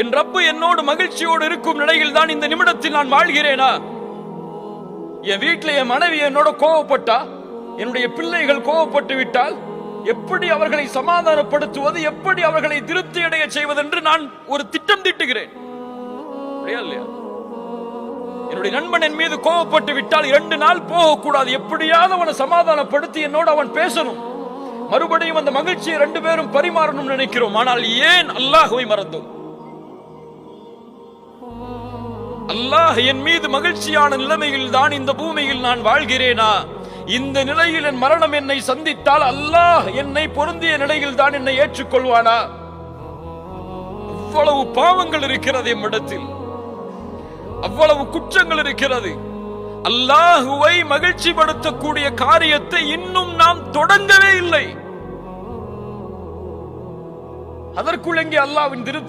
என் ரப்பு என்னோடு மகிழ்ச்சியோடு இருக்கும் நிலையில் தான் இந்த நிமிடத்தில் நான் வாழ்கிறேனா? என் வீட்டில் என் மனைவி என்னோட கோவப்பட்டா? என்னுடைய பிள்ளைகள் கோவப்பட்டு விட்டால் எப்படி அவர்களை சமாதானப்படுத்துவது எப்படி அவர்களை திருப்தி அடைய செய்வதென்று நான் ஒரு திட்டம் திட்டுகிறேன். என்னுடைய நண்பன் என் மீது கோவப்பட்டு விட்டால் இரண்டு நாள் போகக்கூடாது. எப்படியாவது அவனை சமாதானப்படுத்தி என்னோடு அவன் பேசணும். மறுபடியும் அந்த மகிழ்ச்சியை ரெண்டு பேரும் பரிமாறணும் நினைக்கிறோம். ஆனால் ஏன் அல்லாஹுவை மறந்தோம்? அல்லாஹ் என் மீது மகிழ்ச்சியான நிலைமையில் தான் இந்த பூமியில் நான் வாழ்கிறேனா? இந்த நிலையில் என் மரணம் என்னை சந்தித்தால் அல்லாஹ் என்னை பொருந்திய நிலையில் தான் என்னை ஏற்றுக்கொள்வானா? அவ்வளவு பாவங்கள் இருக்கிறது எம்மிடத்தில் அவ்வளவு குற்றங்கள் இருக்கிறது. அல்லாஹுவை மகிழ்ச்சிப்படுத்தக்கூடிய காரியத்தை இன்னும் நாம் தொடங்க அதற்குள் எங்கே அல்லாவின் திருப்தி